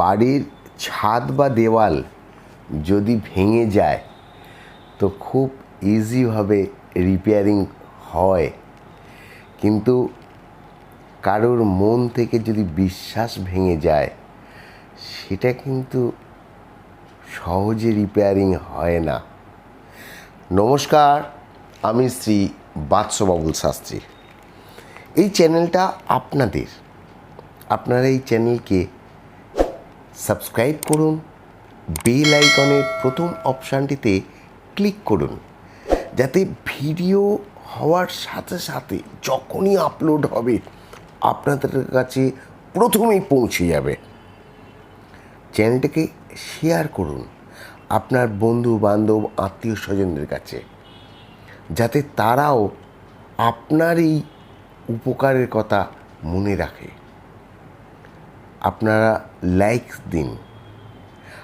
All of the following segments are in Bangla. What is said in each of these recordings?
বাড়ির ছাদ বা দেওয়াল যদি ভেঙে যায়, তো খুব ইজিভাবে রিপেয়ারিং হয়। কিন্তু কারোর মন থেকে যদি বিশ্বাস ভেঙে যায়, সেটা কিন্তু সহজে রিপেয়ারিং হয় না। নমস্কার, আমি শ্রী বাদশবাবুল শাস্ত্রী। এই চ্যানেলটা আপনাদের। আপনারা এই চ্যানেলকে সাবস্ক্রাইব করুন, বেল আইকনের প্রথম অপশানটিতে ক্লিক করুন, যাতে ভিডিও হওয়ার সাথে সাথে যখনই আপলোড হবে, আপনাদের কাছে প্রথমেই পৌঁছে যাবে। চ্যানেলটাকে শেয়ার করুন আপনার বন্ধু বান্ধব আত্মীয় স্বজনদের কাছে, যাতে তারাও আপনার এই উপকারের কথা মনে রাখে। আপনারা লাইকস দিন।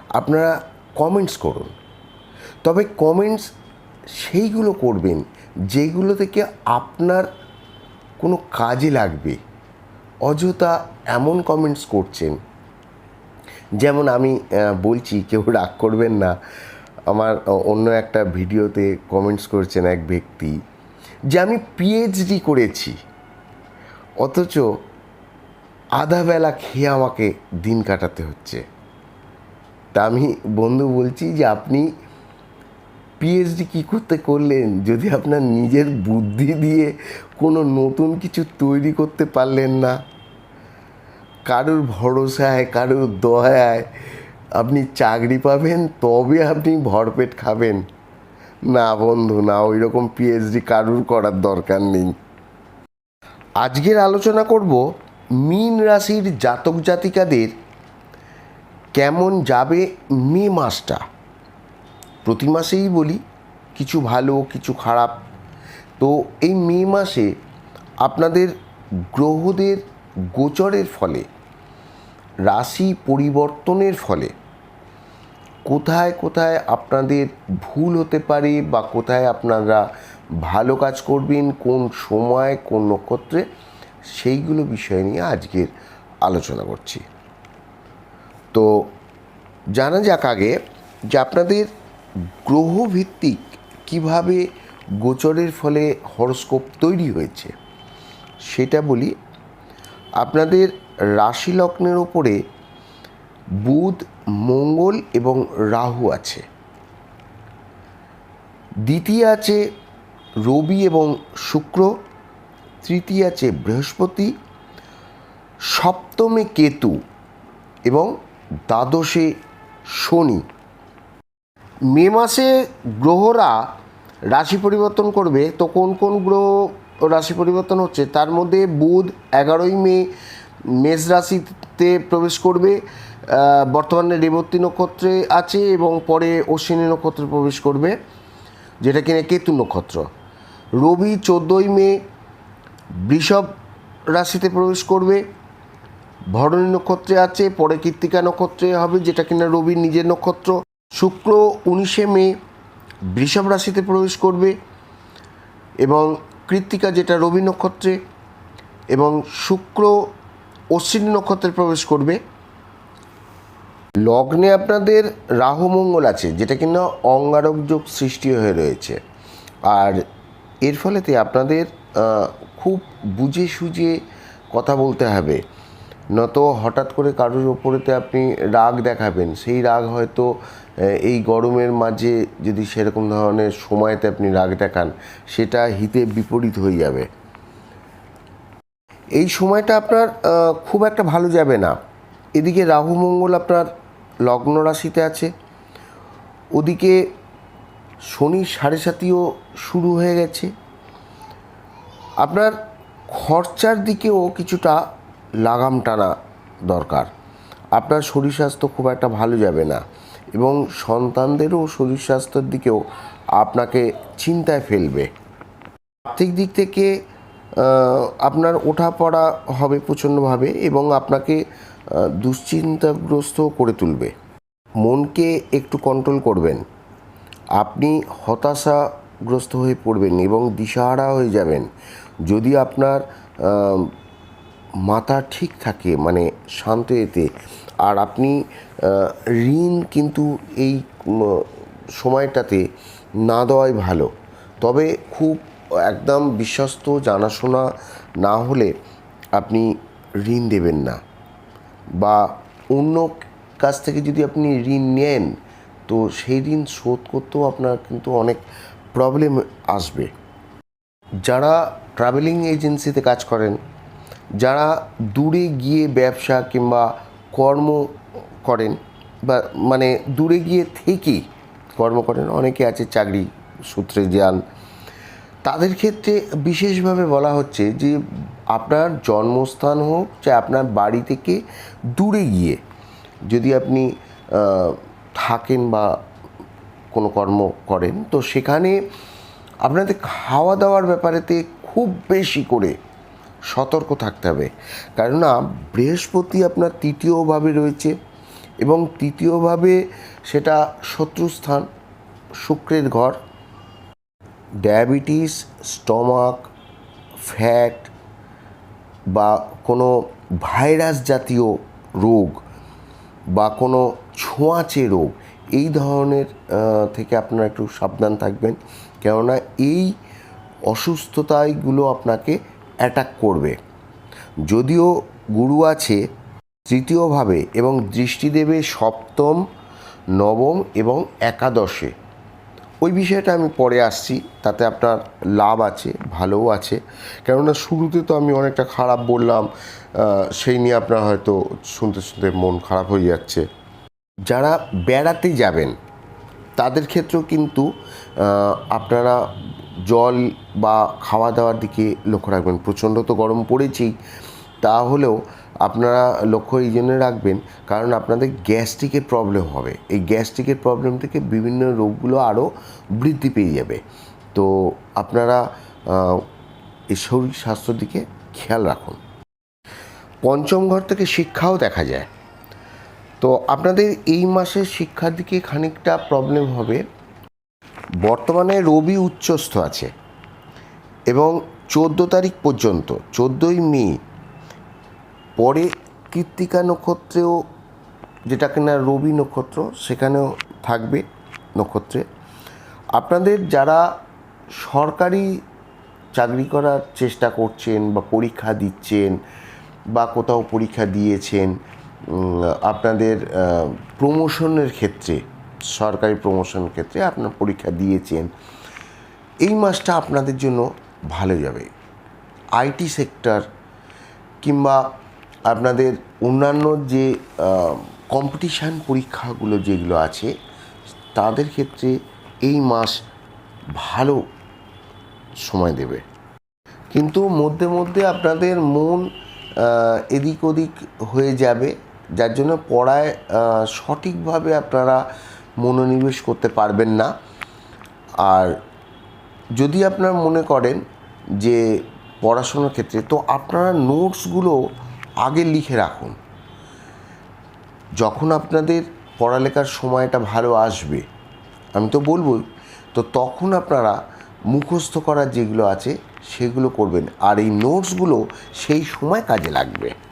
আপনারা কমেন্টস করুন। তবে কমেন্টস সেইগুলো করবেন যেগুলো থেকে আপনার কোনো কাজে লাগবে। অযথা এমন কমেন্টস করছেন। যেমন আমি বলছি, কেউ রাগ করবেন না। আমার অন্য একটা ভিডিওতে কমেন্টস করছেন এক ব্যক্তি। যে আমি পিএইচডি করেছি। অথচ আধা বেলা খেয়ে আমাকে দিন কাটাতে হচ্ছে। তা আমি বন্ধু বলছি যে, আপনি পিএইচডি কী করতে করলেন? যদি আপনার নিজের বুদ্ধি দিয়ে কোনো নতুন কিছু তৈরি করতে পারলেন না, কারোর ভরসায়, কারোর দয়ায় আপনি চাকরি পাবেন, তবে আপনি ভরপেট খাবেন। না বন্ধু, না ওই রকম পিএইচডি কারুর করার দরকার নেই। আজকের আলোচনা করব মীন রাশির জাতক জাতিকাদের কেমন যাবে মে মাসটা? প্রতি মাসেই বলি, কিছু ভালো, কিছু খারাপ। তো এই মে মাসে আপনাদের গ্রহদের গোচরের ফলে, রাশি পরিবর্তনের ফলে কোথায় কোথায় আপনাদের ভুল হতে পারে বা কোথায় আপনারা ভালো কাজ করবেন, কোন সময়, কোন নক্ষত্রে সেইগুলো বিষয় নিয়ে আজকের আলোচনা করছি। তো জানা যাক আগে যে আপনাদের গ্রহভিত্তিক কীভাবে গোচরের ফলে হরস্কোপ তৈরি হয়েছে, সেটা বলি, আপনাদের রাশি লগ্নের ওপরে বুধ, মঙ্গল এবং রাহু আছে। দ্বিতীয় আছে রবি এবং শুক্র। তৃতীয় আছে বৃহস্পতি, সপ্তমে কেতু এবং দ্বাদশে শনি। মে মাসে গ্রহরা রাশি পরিবর্তন করবে। তো কোন কোন গ্রহ রাশি পরিবর্তন হচ্ছে? তার মধ্যে বুধ এগারোই মে মেষ রাশিতে প্রবেশ করবে। বর্তমানে রেবতী নক্ষত্রে আছে এবং পরে অশ্বিনী নক্ষত্রে প্রবেশ করবে, যেটা কিনা কেতু নক্ষত্র। রবি চোদ্দোই মে বৃষভ রাশিতে প্রবেশ করবে। ভরণী নক্ষত্রে আছে, পরে কৃত্তিকা নক্ষত্রে হবে, যেটা কিনা রবির নিজের নক্ষত্র। শুক্র উনিশে মে বৃষভ রাশিতে প্রবেশ করবে এবং কৃত্তিকা যেটা রবি নক্ষত্রে এবং শুক্র অশ্বিনী নক্ষত্রে প্রবেশ করবে। লগ্নে আপনাদের রাহু মঙ্গল আছে, যেটা কিনা অঙ্গারক যোগ সৃষ্টি হয়ে রয়েছে। আর এর ফলেতে আপনাদের খুব বুঝে সুঝে কথা বলতে হবে। নত হঠাৎ করে কারোর ওপরেতে আপনি রাগ দেখাবেন। সেই রাগ হয়তো এই গরমের মাঝে যদি সেরকম ধরনের সময়তে আপনি রাগ দেখান, সেটা হিতে বিপরীত হয়ে যাবে। এই সময়টা আপনার খুব একটা ভালো যাবে না। এদিকে রাহু মঙ্গল আপনার লগ্ন রাশিতে আছে। ওদিকে শনি সাড়ে সাতিও শুরু হয়ে গেছে। আপনার খরচার দিকেও কিছুটা লাগাম টানা দরকার। আপনার শরীর স্বাস্থ্য খুব একটা ভালো যাবে না এবং সন্তানদেরও শরীর স্বাস্থ্যের দিকেও আপনাকে চিন্তায় ফেলবে। আর্থিক দিক থেকে আপনার ওঠা পড়া হবে প্রচণ্ডভাবে এবং আপনাকে দুশ্চিন্তাগ্রস্ত করে তুলবে। মনকে একটু কন্ট্রোল করবেন। আপনি হতাশাগ্রস্ত হয়ে পড়বেন এবং দিশাহারা হয়ে যাবেন। যদি আপনার মাথা ঠিক থাকে মানে শান্ত এতে আর আপনি ঋণ কিন্তু এই সময়টাতে না দেওয়াই ভালো। তবে খুব একদম বিশ্বস্ত জানাশোনা না হলে আপনি ঋণ দেবেন না। বা অন্য কাছ থেকে যদি আপনি ঋণ নেন, তো সেই ঋণ শোধ করতেও আপনার কিন্তু অনেক প্রবলেম আসবে। যারা ট্রাভেলিং এজেন্সিতে কাজ করেন, যারা দূরে গিয়ে ব্যবসা কিংবা কর্ম করেন বা মানে দূরে গিয়ে থেকেই কর্ম করেন, অনেকে আছে চাকরি সূত্রে যান, তাদের ক্ষেত্রে বিশেষভাবে বলা হচ্ছে যে আপনার জন্মস্থান হোক, যে আপনার বাড়ি থেকে দূরে গিয়ে যদি আপনি থাকেন বা কোনো কর্ম করেন, তো সেখানে আপনাদের খাওয়া দাওয়ার ব্যাপারেতে খুব বেশি করে সতর্ক থাকতে হবে। কেননা, বৃহস্পতি আপনার তৃতীয়ভাবে রয়েছে এবং তৃতীয়ভাবে সেটা শত্রুস্থান শুক্রের ঘর, ডায়াবেটিস, স্টমাক, ফ্যাট বা কোনো ভাইরাস জাতীয় রোগ বা কোনো ছোঁয়াচে রোগ, এই ধরনের থেকে আপনারা একটু সাবধান থাকবেন। কেননা এই অসুস্থতাগুলো আপনাকে অ্যাটাক করবে। যদিও গুরু আছে, তৃতীয়ভাবে এবং দৃষ্টি দেবে সপ্তম, নবম এবং একাদশে। ওই বিষয়টা আমি পরে আসছি, তাতে আপনার লাভ আছে, ভালোও আছে। কেননা শুরুতে তো আমি অনেকটা খারাপ বললাম সেই নিয়ে আপনার হয়তো শুনতে শুনতে মন খারাপ হয়ে যাচ্ছে। যারা বেড়াতে যাবেন তাদের ক্ষেত্রেও কিন্তু আপনারা জল বা খাওয়া দাওয়ার দিকে লক্ষ্য রাখবেন। প্রচণ্ড তো গরম পড়েছেই। তাহলেও আপনারা লক্ষ্য এই জন্য রাখবেন, কারণ আপনাদের গ্যাস্ট্রিকের প্রবলেম হবে। এই গ্যাস্ট্রিকের প্রবলেম থেকে বিভিন্ন রোগগুলো আরও বৃদ্ধি পেয়ে যাবে। তো আপনারা এই শরীর স্বাস্থ্যের দিকে খেয়াল রাখুন। পঞ্চম ঘর থেকে শিক্ষাও দেখা যায়। তো আপনাদের এই মাসের শিক্ষার দিকে খানিকটা প্রবলেম হবে। বর্তমানে রবি উচ্চস্থ আছে এবং চোদ্দ তারিখ পর্যন্ত, চোদ্দোই মে, পরে কৃত্তিকা নক্ষত্রেও যেটা কিনা রবি নক্ষত্র, সেখানেও থাকবে নক্ষত্রে। আপনাদের যারা সরকারি চাকরি করার চেষ্টা করছেন বা পরীক্ষা দিচ্ছেন বা কোথাও পরীক্ষা দিয়েছেন আপনাদের প্রমোশনের ক্ষেত্রে, সরকারি প্রমোশনের ক্ষেত্রে আপনার পরীক্ষা দিয়েছেন। এই মাসটা আপনাদের জন্য ভালো যাবে। আইটি সেক্টর কিংবা আপনাদের অন্যান্য যে কম্পিটিশান পরীক্ষাগুলো যেগুলো আছে, তাদের ক্ষেত্রে এই মাস ভালো সময় দেবে। কিন্তু মধ্যে মধ্যে আপনাদের মন এদিক ওদিক হয়ে যাবে। যার জন্য পড়ায় সঠিকভাবে আপনারা মনোনিবেশ করতে পারবেন না। আর যদি আপনারা মনে করেন যে পড়াশোনার ক্ষেত্রে, তো আপনারা নোটসগুলো আগে লিখে রাখুন। যখন আপনাদের পড়ালেখার সময়টা ভালো আসবে, আমি তো বলবোই, তো তখন আপনারা মুখস্থ করার যেগুলো আছে, সেগুলো করবেন। আর এই নোটসগুলো সেই সময় কাজে লাগবে।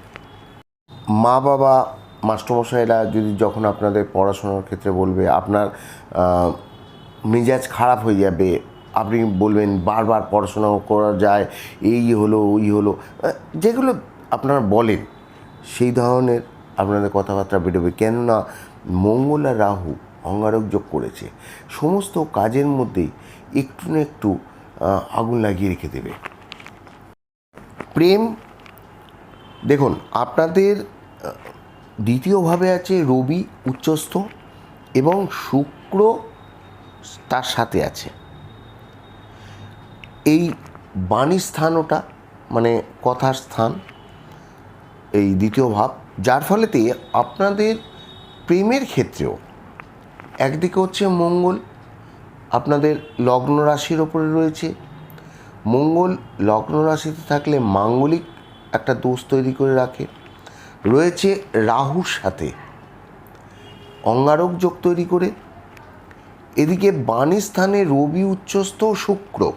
মা বাবা, মাস্টারমশাইরা যদি যখন আপনাদের পড়াশোনার ক্ষেত্রে বলবে, আপনার মেজাজ খারাপ হয়ে যাবে, আপনি বলবেন বারবার পড়াশোনা করা যায়, এই হলো, ওই হলো যেগুলো আপনারা বলেন, সেই ধরনের আপনাদের কথাবার্তা বেরোবে। কেননা মঙ্গল আর রাহু অঙ্গারক যোগ করেছে। সমস্ত কাজের মধ্যেই একটু না একটু আগুন লাগিয়ে রেখে দেবে। প্রেম, দেখুন, আপনাদের দ্বিতীয়ভাবে আছে রবি উচ্চস্থ এবং শুক্র তার সাথে আছে। এই বাণী স্থান ওটা মানে কথার স্থান, এই দ্বিতীয় ভাব, যার ফলেতে আপনাদের প্রেমের ক্ষেত্রেও, একদিকে হচ্ছে মঙ্গল, আপনাদের লগ্ন রাশির ওপরে রয়েছে। মঙ্গল লগ্ন রাশিতে থাকলে মাঙ্গলিক একটা দোষ তৈরি করে রাখে। রয়েছে রাহুর সাথে। অঙ্গারক যোগ তৈরি করে। এদিকে বাণী স্থানে রবি উচ্চস্থ শুক্র।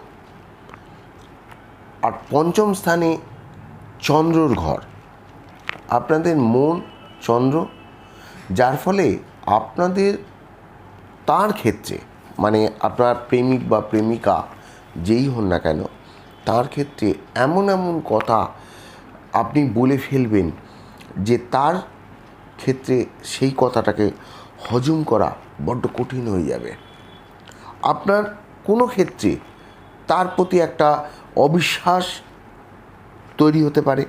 আর পঞ্চম স্থানে চন্দ্রর ঘর। আপনাদের মন চন্দ্র, যার ফলে আপনাদের তার ক্ষেত্রে মানে আপনার প্রেমিক বা প্রেমিকা যেই হন না কেন, তার ক্ষেত্রে এমন এমন কথা আপনি বলে ফেলবেন যে তার ক্ষেত্রে সেই কথাটাকে হজম করা বড্ড কঠিন হয়ে যাবে। আপনার কোনো ক্ষেত্রে তার প্রতি একটা অবিশ্বাস তৈরি হতে পারে।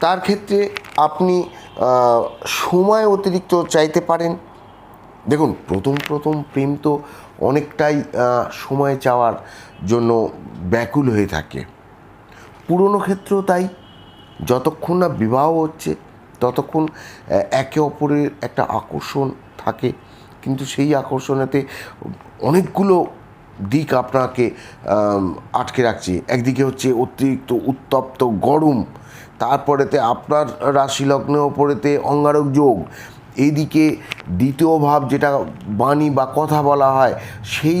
তার ক্ষেত্রে আপনি সময় অতিরিক্ত চাইতে পারেন। দেখুন, প্রথম প্রথম প্রেম তো অনেকটাই সময় চাওয়ার জন্য ব্যাকুল হয়ে থাকে। পুরনো ক্ষেত্রেও তাই। যতক্ষণ না বিবাহ হচ্ছে, ততক্ষণ একে অপরের একটা আকর্ষণ থাকে। কিন্তু সেই আকর্ষণেতে অনেকগুলো দিক আপনাকে আটকে রাখছে। একদিকে হচ্ছে অতিরিক্ত উত্তপ্ত গরম, তারপরেতে আপনার রাশি লগ্নের ওপরেতে অঙ্গারক যোগ। এইদিকে দ্বিতীয় ভাব যেটা বাণী বা কথা বলা হয়, সেই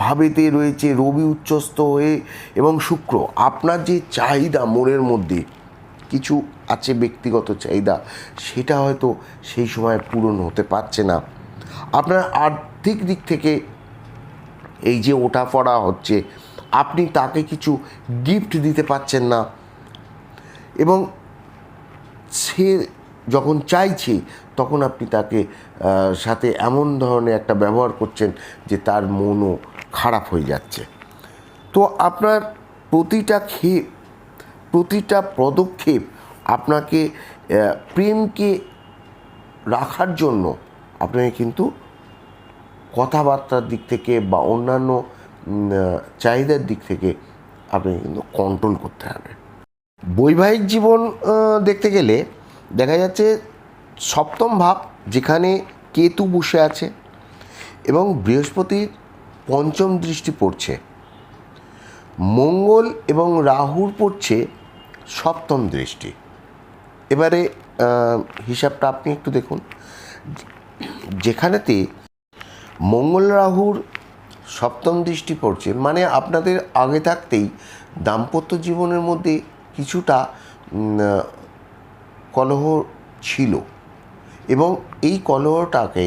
ভাবেতে রয়েছে রবি উচ্চস্ত হয়ে এবং শুক্র। আপনার যে চাহিদা মনের মধ্যে কিছু আছে ব্যক্তিগত চাহিদা, সেটা হয়তো সেই সময় পূরণ হতে পারছে না। আপনার আর্থিক দিক থেকে এই যে ওঠাপড়া হচ্ছে, আপনি তাকে কিছু গিফট দিতে পারছেন না। এবং সে যখন চাইছে, তখন আপনি তাকে সাথে এমন ধরনের একটা ব্যবহার করছেন যে তার মনও খারাপ হয়ে যাচ্ছে। তো আপনার প্রতিটা ক্ষেপ প্রতিটা পদক্ষেপ আপনাকে প্রেমকে রাখার জন্য আপনাকে কিন্তু কথাবার্তার দিক থেকে বা অন্যান্য চাহিদার দিক থেকে আপনাকে কিন্তু কন্ট্রোল করতে হবে। বৈবাহিক জীবন দেখতে গেলে দেখা যাচ্ছে সপ্তম ভাব যেখানে কেতু বসে আছে এবং বৃহস্পতির পঞ্চম দৃষ্টি পড়ছে। মঙ্গল এবং রাহুর পড়ছে সপ্তম দৃষ্টি। এবারে হিসাবটা আপনি একটু দেখুন। যেখানেতে মঙ্গল রাহুর সপ্তম দৃষ্টি পড়ছে মানে আপনাদের আগে থাকতেই দাম্পত্য জীবনের মধ্যে কিছুটা কলহ ছিল এবং এই কলহটাকে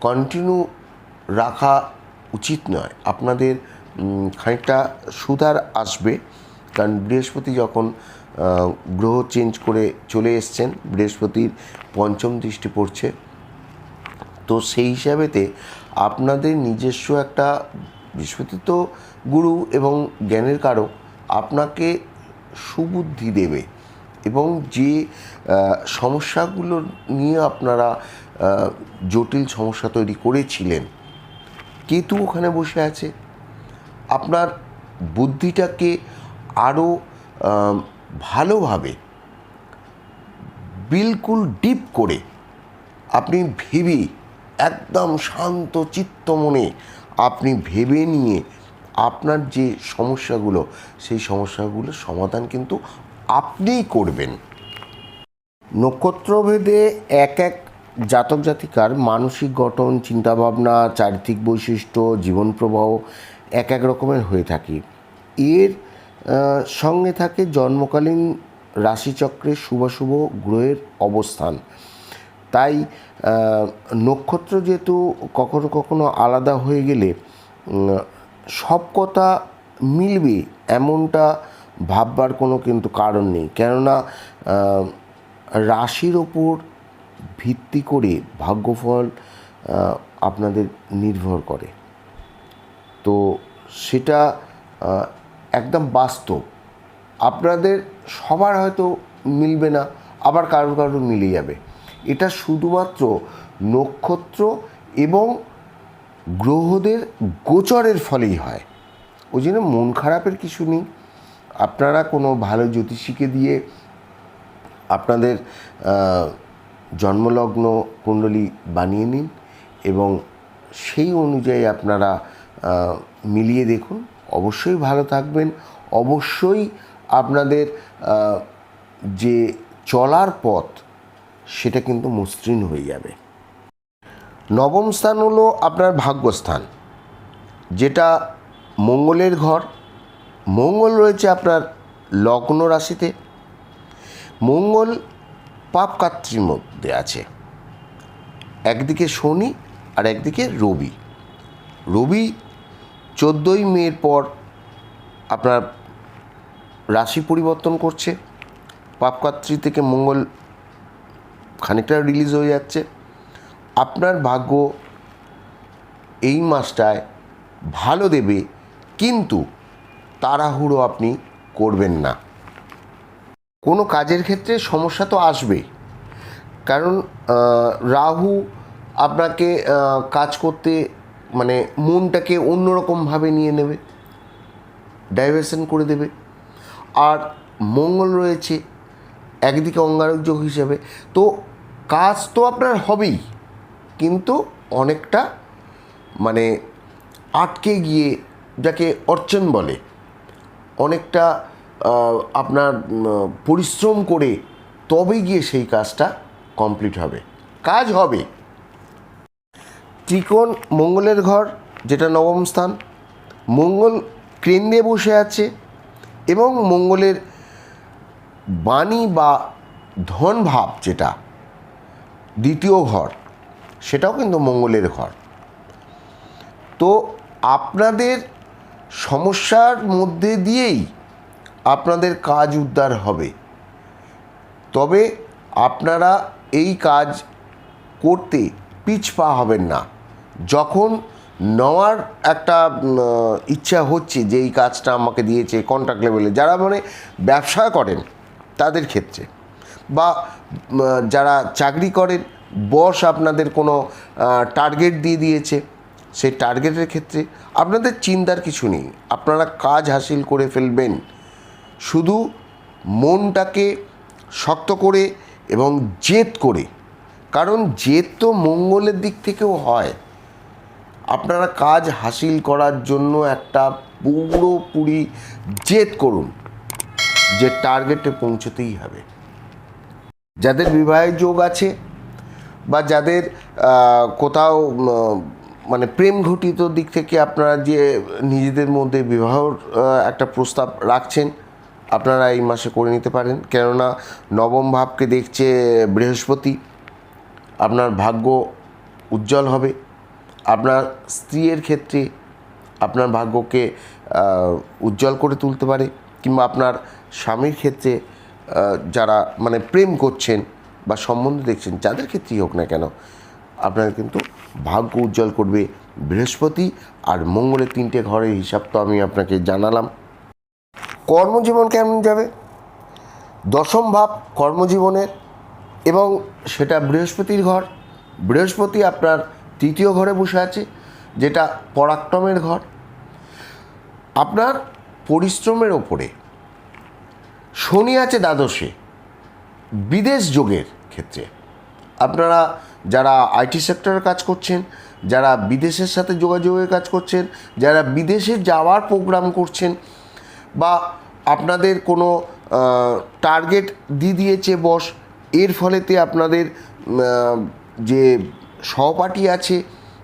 কন্টিনিউ রাখা উচিত নয়। আপনাদের খানিকটা সুধার আসবে, কারণ বৃহস্পতি যখন গ্রহ চেঞ্জ করে চলে এসছেন। বৃহস্পতির পঞ্চম দৃষ্টি পড়ছে। তো সেই হিসাবেতে আপনাদের নিজস্ব একটা বৃহস্পতি তো গুরু এবং জ্ঞানের কারক আপনাকে সুবুদ্ধি দেবে এবং যে সমস্যাগুলো নিয়ে আপনারা জটিল সমস্যা তৈরি করেছিলেন, কেতু ওখানে বসে আছে। আপনার বুদ্ধিটাকে আরও ভালোভাবে, বিলকুল ডিপ করে আপনি ভেবে, একদম শান্ত চিত্ত মনে আপনি ভেবে নিয়ে আপনার যে সমস্যাগুলো, সেই সমস্যাগুলোর সমাধান কিন্তু আপনিই করবেন। নক্ষত্রভেদে এক এক জাতক জাতিকার মানসিক গঠন, চিন্তাভাবনা, চারিত্রিক বৈশিষ্ট্য, জীবন প্রবাহ এক এক রকমের হয়ে থাকে। এর সঙ্গে থাকে জন্মকালীন রাশিচক্রে শুভাশুভ গ্রহের অবস্থান। তাই নক্ষত্র যেহেতু কখনো কখনো আলাদা হয়ে গেলে সব কথা মিলবে এমনটা ভাববার কোনো কিন্তু কারণ নেই। কেননা রাশির ওপর ভিত্তি করে ভাগ্যফল আপনাদের নির্ভর করে। তো সেটা একদম বাস্তব। আপনাদের সবার হয়তো মিলবে না, আবার কারোর কারোর মিলে যাবে। এটা শুধুমাত্র নক্ষত্র এবং গ্রহদের গোচরের ফলেই হয়। ওই জন্য মন খারাপের কিছু নেই। আপনারা কোনো ভালো জ্যোতিষীকে দিয়ে আপনাদের জন্মলগ্ন কুণ্ডলী বানিয়ে নিন এবং সেই অনুযায়ী আপনারা মিলিয়ে দেখুন। অবশ্যই ভালো থাকবেন। অবশ্যই আপনাদের যে চলার পথ, সেটা কিন্তু মসৃণ হয়ে যাবে। নবম স্থান হলো আপনার ভাগ্যস্থান, যেটা মঙ্গলের ঘর। মঙ্গল রয়েছে আপনার লগ্ন রাশিতে। মঙ্গল পাপকাত্রির মধ্যে আছে। একদিকে শনি আর একদিকে রবি। রবি চোদ্দোই মের পর আপনার রাশি পরিবর্তন করছে। পাপকাত্রী থেকে মঙ্গল খানিকটা রিলিজ হয়ে যাচ্ছে। আপনার ভাগ্য এই মাসটায় ভালো দেবে, কিন্তু তাড়াহুড়ো আপনি করবেন না। কোনো কাজের ক্ষেত্রে সমস্যা তো আসবেই কারণ রাহু আপনাকে কাজ করতে মানে মনটাকে অন্যরকমভাবে নিয়ে নেবে ডাইভার্সন করে দেবে। আর মঙ্গল রয়েছে একদিকে অঙ্গারক হিসেবে। তো কাজ তো আপনার হবেই, কিন্তু অনেকটা মানে আটকে গিয়ে যাকে অর্চন বলে, অনেকটা আপনার পরিশ্রম করে তবে গিয়ে সেই কাজটা কমপ্লিট হবে। কাজ হবে। ত্রিকোণ মঙ্গলের ঘর, যেটা নবম স্থান। মঙ্গল কেন্দ্রে বসে আছে এবং মঙ্গলের বাণী বা ধনভাব যেটা, দ্বিতীয় ঘর, সেটাও কিন্তু মঙ্গলের ঘর। তো আপনাদের সমস্যার মধ্যে দিয়েই আপনাদের কাজ উদ্ধার হবে। তবে আপনারা এই কাজ করতে পিছপা হবেন না। যখন নেওয়ার একটা ইচ্ছা হচ্ছে যে এই কাজটা আমাকে দিয়েছে কন্ট্রাক্ট লেভেলে যারা মানে ব্যবসা করেন তাদের ক্ষেত্রে বা যারা চাকরি করেন বস আপনাদের কোনো টার্গেট দিয়ে দিয়েছে, সেই টার্গেটের ক্ষেত্রে আপনাদের চিন্তার কিছু নেই। আপনারা কাজ হাসিল করে ফেলবেন। শুধু মনটাকে শক্ত করে এবং জেদ করে। কারণ জেদ তো মঙ্গলের দিক থেকেও হয়। আপনারা কাজ হাসিল করার জন্য একটা পুরোপুরি জেদ করুন, যে টার্গেটে পৌঁছতেই হবে। যাদের বিবাহের যোগ আছে বা যাদের কোথাও মানে প্রেম ঘটিত দিক থেকে আপনারা যে নিজেদের মধ্যে বিবাহর একটা প্রস্তাব রাখছেন, আপনারা এই মাসে করে নিতে পারেন। কেননা নবম ভাবকে দেখছে বৃহস্পতি, আপনার ভাগ্য উজ্জ্বল হবে। আপনার স্ত্রীর ক্ষেত্রে আপনার ভাগ্যকে উজ্জ্বল করে তুলতে পারে কিংবা আপনার স্বামীর ক্ষেত্রে যারা মানে প্রেম করছেন বা সম্বন্ধ দেখছেন, যাদের ক্ষেত্রেই হোক না কেন, আপনার কিন্তু ভাগ্য উজ্জ্বল করবে বৃহস্পতি আর মঙ্গলের তিনটে ঘরের হিসাব তো আমি আপনাকে জানালাম। কর্মজীবন কেমন যাবে? দশম ভাব কর্মজীবনের এবং সেটা বৃহস্পতির ঘর। বৃহস্পতি আপনার তৃতীয় ঘরে বসে আছে, যেটা পরাক্রমের ঘর। আপনার পরিশ্রমের ওপরে শনি আছে দ্বাদশে, বিদেশ যোগের ক্ষেত্রে। আপনারা যারা আইটি সেক্টরের কাজ করছেন, যারা বিদেশের সাথে যোগাযোগের কাজ করছেন, যারা বিদেশে যাওয়ার প্রোগ্রাম করছেন, বা আপনাদের কোনো টার্গেট দিয়ে দিয়েছে বস, এর ফলেতে আপনাদের যে সহপাঠী আছে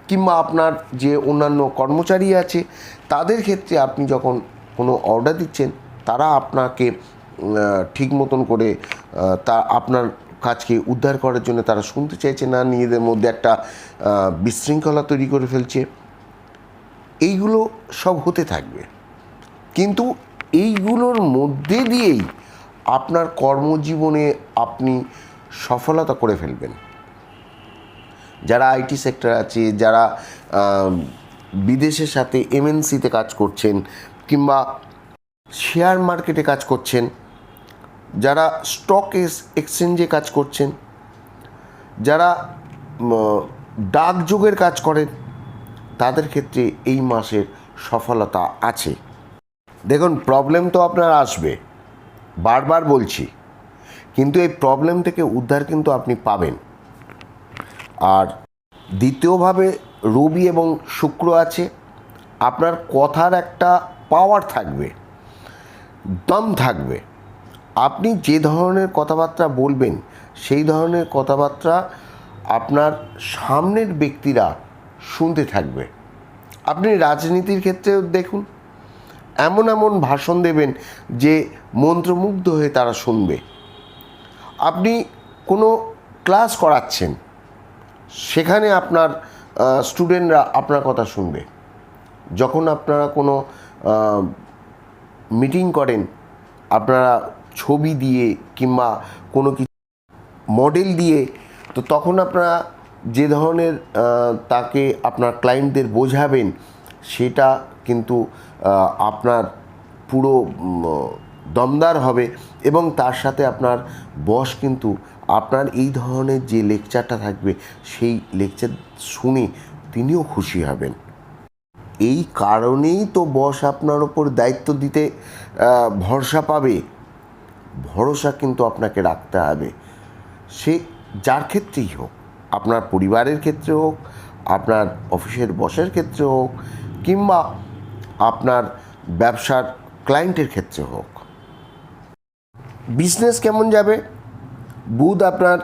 কিংবা আপনার যে অন্যান্য কর্মচারী আছে, তাদের ক্ষেত্রে আপনি যখন কোনো অর্ডার দিচ্ছেন, তারা আপনাকে ঠিক মতন করে তা আপনার কাজকে উদ্ধার করার জন্য তারা শুনতে চাইছে না, নিজেদের মধ্যে একটা বিশৃঙ্খলা তৈরি করে ফেলছে। এইগুলো সব হতে থাকবে। কিন্তু এইগুলোর মধ্যে দিয়েই আপনার কর্মজীবনে আপনি সফলতা করে ফেলবেন। যারা আইটি সেক্টর আছে, যারা বিদেশের সাথে এমএনসিতে কাজ করছেন কিংবা শেয়ার মার্কেটে কাজ করছেন, যারা স্টক এক্সচেঞ্জে কাজ করছেন, যারা ডাকযোগের কাজ করেন, তাদের ক্ষেত্রে এই মাসের সফলতা আছে। দেখুন প্রবলেম তো আপনার আসবে, বারবার বলছি, কিন্তু এই প্রবলেম থেকে উদ্ধার কিন্তু আপনি পাবেন। আর দ্বিতীয়ভাবে রবি এবং শুক্র আছে, আপনার কথার একটা পাওয়ার থাকবে, দম থাকবে। আপনি যে ধরনের কথাবার্তা বলবেন, সেই ধরনের কথাবার্তা আপনার সামনের ব্যক্তিরা শুনতে থাকবে। আপনি রাজনীতির ক্ষেত্রেও দেখুন, এমন এমন ভাষণ দেবেন যে মন্ত্রমুগ্ধ হয়ে তারা শুনবে। আপনি কোনো ক্লাস করাচ্ছেন সেখানে আপনার স্টুডেন্টরা আপনার কথা শুনবে। যখন আপনারা কোনো মিটিং করেন, আপনারা ছবি দিয়ে কিংবা কোনো কিছু মডেল দিয়ে, তো তখন আপনারা যে ধরনের তাকে আপনার ক্লায়েন্টদের বোঝাবেন, সেটা কিন্তু আপনার পুরো দমদার হবে এবং তার সাথে আপনার বস কিন্তু আপনার এই ধরনের যে লেকচারটা থাকবে, সেই লেকচার শুনে তিনিও খুশি হবেন। এই কারণেই তো বস আপনার ওপর দায়িত্ব দিতে ভরসা পাবে। ভরসা কিন্তু আপনাকে রাখতে হবে। সে যার ক্ষেত্রেই হোক, আপনার পরিবারের ক্ষেত্রে হোক, আপনার অফিসের বসের ক্ষেত্রে হোক, কিংবা আপনার ব্যবসার ক্লায়েন্টের ক্ষেত্রে হোক বিজনেস কেমন যাবে? বুধ আপনার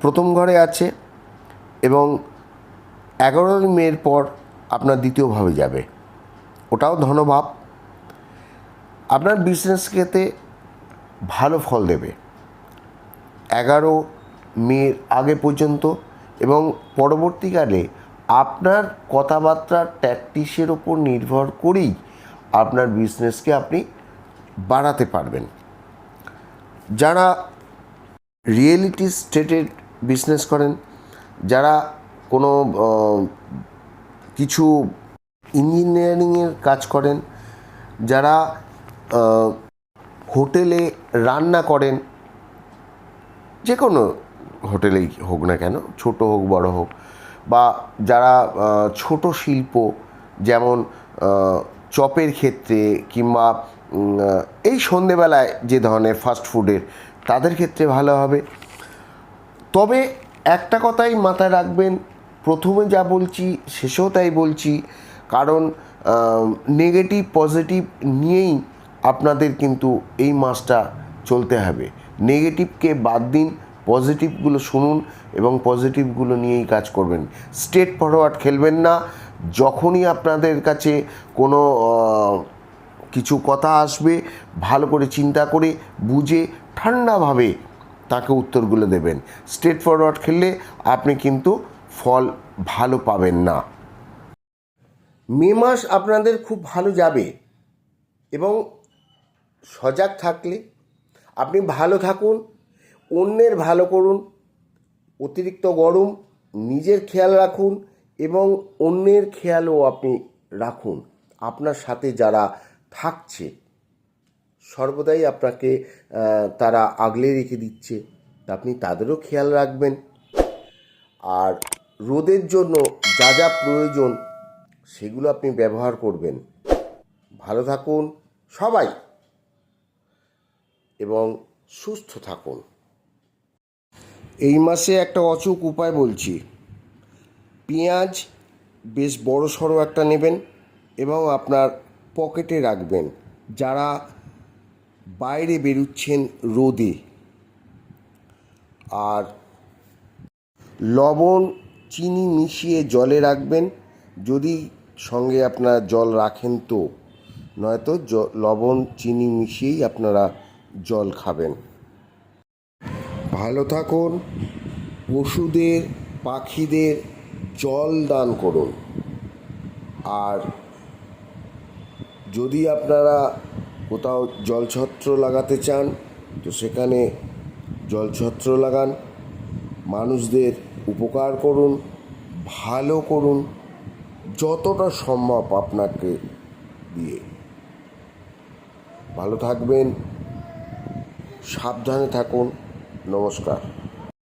প্রথম ঘরে আছে এবং এগারোই মের পর আপনার দ্বিতীয়ভাবে যাবে। ওটাও ধনভাব। আপনার বিজনেস ক্ষেত্রে ভালো ফল দেবে। এগারো মের আগে পর্যন্ত এবং পরবর্তীকালে আপনার কথাবার্তার ট্যাকটিসের ওপর নির্ভর করেই আপনার বিজনেসকে আপনি বাড়াতে পারবেন। যারা রিয়েলিটি স্টেটেড বিজনেস করেন, যারা কোনো কিছু ইঞ্জিনিয়ারিংয়ের কাজ করেন, যারা হোটেলে রান্না করেন, যে কোনো হোটেলেই হোক না কেন, ছোট হোক, বড় হোক, বা যারা ছোট শিল্প, যেমন চপের ক্ষেত্রে কিংবা এই সন্ধেবেলায় যে ধরনের ফাস্ট ফুডের তাদের ক্ষেত্রে ভালো হবে। তবে একটা কথাই মাথায় রাখবেন, প্রথমে যা বলছি, শেষেও তাই বলছি, কারণ নেগেটিভ পজিটিভ নিয়েই আপনাদের কিন্তু এই মাসটা চলতে হবে। নেগেটিভকে বাদ দিন পজিটিভগুলো শুনুন এবং পজিটিভগুলো নিয়েই কাজ করবেন। স্টেট ফরওয়ার্ড খেলবেন না। যখনই আপনাদের কাছে কোনো কিছু কথা আসবে, ভালো করে চিন্তা করে বুঝে ঠান্ডাভাবে তাকে উত্তরগুলো দেবেন। স্ট্রেট ফরওয়ার্ড খেললে আপনি কিন্তু ফল ভালো পাবেন না। মে মাস আপনাদের খুব ভালো যাবে এবং সজাগ থাকলে আপনি ভালো থাকুন, অন্যের ভালো করুন, অতিরিক্ত গরম, নিজের খেয়াল রাখুন এবং অন্যের খেয়ালও আপনি রাখুন। আপনার সাথে যারা থাকছে, সর্বদাই আপনাকে তারা আগলে রেখে দিচ্ছে। আপনি তাদেরও খেয়াল রাখবেন। আর রোদের জন্য যা যা প্রয়োজন, সেগুলো আপনি ব্যবহার করবেন। ভালো থাকুন সবাই এবং সুস্থ থাকুন। এই মাসে একটা অচুক উপায় বলছি। পেঁয়াজ বেশ বড় সড়ো একটা নেবেন এবং আপনার পকেটে রাখবেন। যারা বাইরে বেরুচ্ছেন রোদে। আর লবণ, চিনি মিশিয়ে জলে রাখবেন। যদি সঙ্গে আপনারা জল রাখেন তো। নয়তো লবণ, চিনি মিশিয়েই আপনারা জল খাবেন। ভালো থাকুন। পশুদের, পাখিদের জল দান করুন। আর যদি আপনারা কোথাও জলছত্র লাগাতে চান, তো সেখানে জলছত্র লাগান। মানুষদের উপকার করুন, ভালো করুন, যতটা সম্ভব আপনাকে দিয়ে। ভালো থাকবেন, সাবধানে থাকুন। নমস্কার।